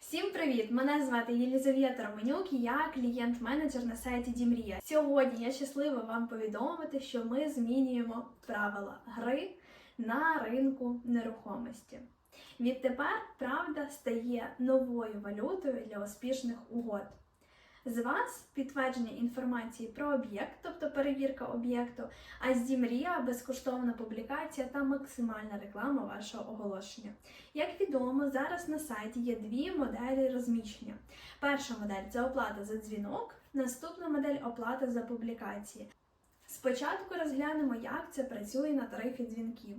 Всім привіт! Мене звати Єлізавета Романюк, я клієнт-менеджер на сайті Дімрія. Сьогодні я щаслива вам повідомити, що ми змінюємо правила гри на ринку нерухомості. Відтепер правда стає новою валютою для успішних угод. З вас підтвердження інформації про об'єкт, тобто перевірка об'єкту, а з Дімрія безкоштовна публікація та максимальна реклама вашого оголошення. Як відомо, зараз на сайті є дві моделі розміщення. Перша модель це оплата за дзвінок, наступна модель оплата за публікації. Спочатку розглянемо, як це працює на тарифі дзвінків.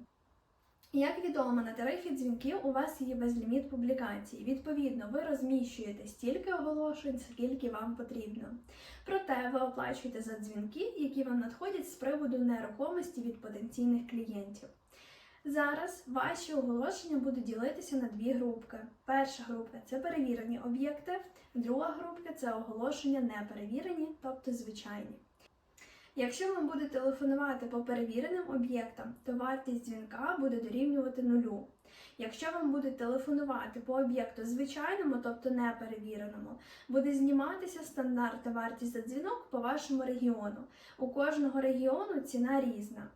Як відомо, на тарифі дзвінків у вас є безліміт публікацій. Відповідно, ви розміщуєте стільки оголошень, скільки вам потрібно. Проте ви оплачуєте за дзвінки, які вам надходять з приводу нерухомості від потенційних клієнтів. Зараз ваші оголошення будуть ділитися на дві групки. Перша групка це перевірені об'єкти, друга групка це оголошення неперевірені, тобто звичайні. Якщо ви будете телефонувати по перевіреним об'єктам, то вартість дзвінка буде дорівнювати нулю. Якщо вам будуть телефонувати по об'єкту звичайному, тобто неперевіреному, буде зніматися стандартна вартість за дзвінок по вашому регіону. У кожного регіону ціна різна.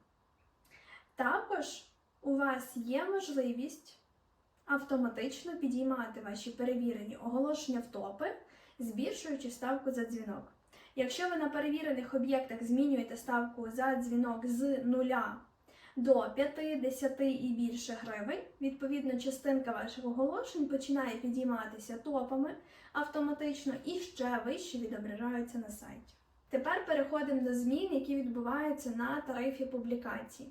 Також у вас є можливість автоматично підіймати ваші перевірені оголошення в топи, збільшуючи ставку за дзвінок. Якщо ви на перевірених об'єктах змінюєте ставку за дзвінок з 0 до 50 і більше гривень, відповідно, частинка ваших оголошень починає підійматися топами автоматично і ще вище відображаються на сайті. Тепер переходимо до змін, які відбуваються на тарифі публікацій.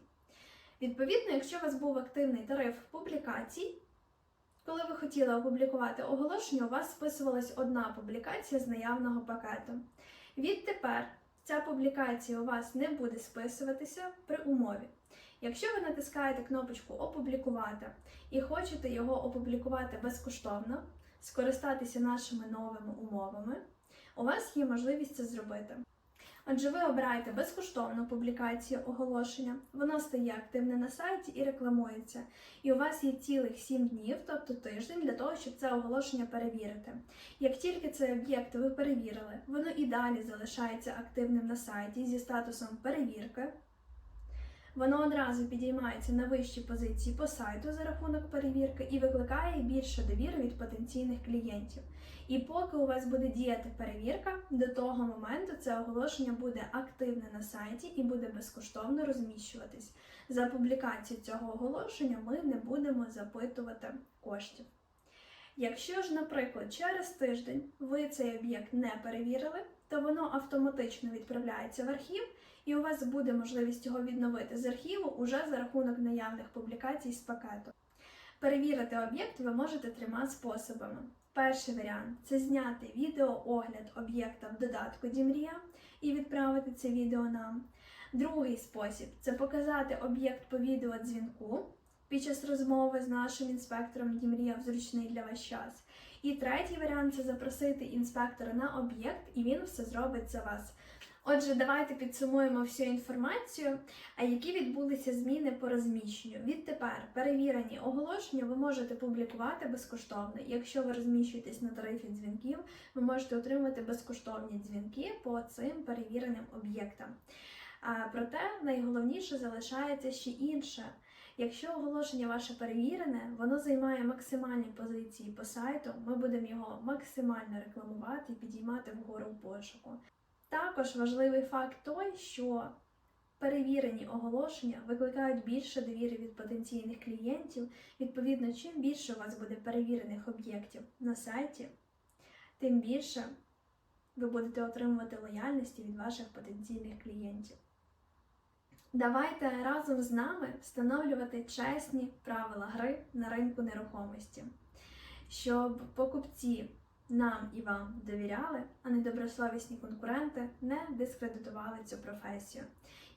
Відповідно, якщо у вас був активний тариф публікацій, коли ви хотіли опублікувати оголошення, у вас списувалась одна публікація з наявного пакету. Відтепер ця публікація у вас не буде списуватися при умові. Якщо ви натискаєте кнопочку Опублікувати і хочете його опублікувати безкоштовно, скористатися нашими новими умовами, у вас є можливість це зробити. Отже, ви обираєте безкоштовну публікацію оголошення, воно стає активне на сайті і рекламується. І у вас є цілих 7 днів, тобто тиждень, для того, щоб це оголошення перевірити. Як тільки цей об'єкт ви перевірили, воно і далі залишається активним на сайті зі статусом перевірки. Воно одразу підіймається на вищі позиції по сайту за рахунок перевірки і викликає більше довіри від потенційних клієнтів. І поки у вас буде діяти перевірка, до того моменту це оголошення буде активне на сайті і буде безкоштовно розміщуватись. За публікацію цього оголошення ми не будемо запитувати коштів. Якщо ж, наприклад, через тиждень ви цей об'єкт не перевірили, то воно автоматично відправляється в архів, і у вас буде можливість його відновити з архіву уже за рахунок наявних публікацій з пакету. Перевірити об'єкт ви можете трьома способами. Перший варіант це зняти відеоогляд об'єкта в додатку Дімрія і відправити це відео нам. Другий спосіб це показати об'єкт по відеодзвінку під час розмови з нашим інспектором Дімрія в зручний для вас час. І третій варіант це запросити інспектора на об'єкт, і він все зробить за вас. Отже, давайте підсумуємо всю інформацію, які відбулися зміни по розміщенню. Відтепер перевірені оголошення ви можете публікувати безкоштовно. Якщо ви розміщуєтесь на тарифі дзвінків, ви можете отримати безкоштовні дзвінки по цим перевіреним об'єктам. Проте найголовніше залишається ще інше. Якщо оголошення ваше перевірене, воно займає максимальні позиції по сайту, ми будемо його максимально рекламувати і підіймати вгору в пошуку. Також важливий факт той, що перевірені оголошення викликають більше довіри від потенційних клієнтів. Відповідно, чим більше у вас буде перевірених об'єктів на сайті, тим більше ви будете отримувати лояльності від ваших потенційних клієнтів. Давайте разом з нами встановлювати чесні правила гри на ринку нерухомості, щоб покупці нам і вам довіряли, а недобросовісні конкуренти не дискредитували цю професію.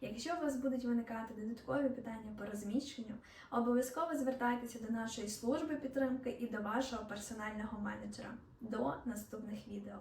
Якщо у вас будуть виникати додаткові питання по розміщенню, обов'язково звертайтеся до нашої служби підтримки і до вашого персонального менеджера. До наступних відео.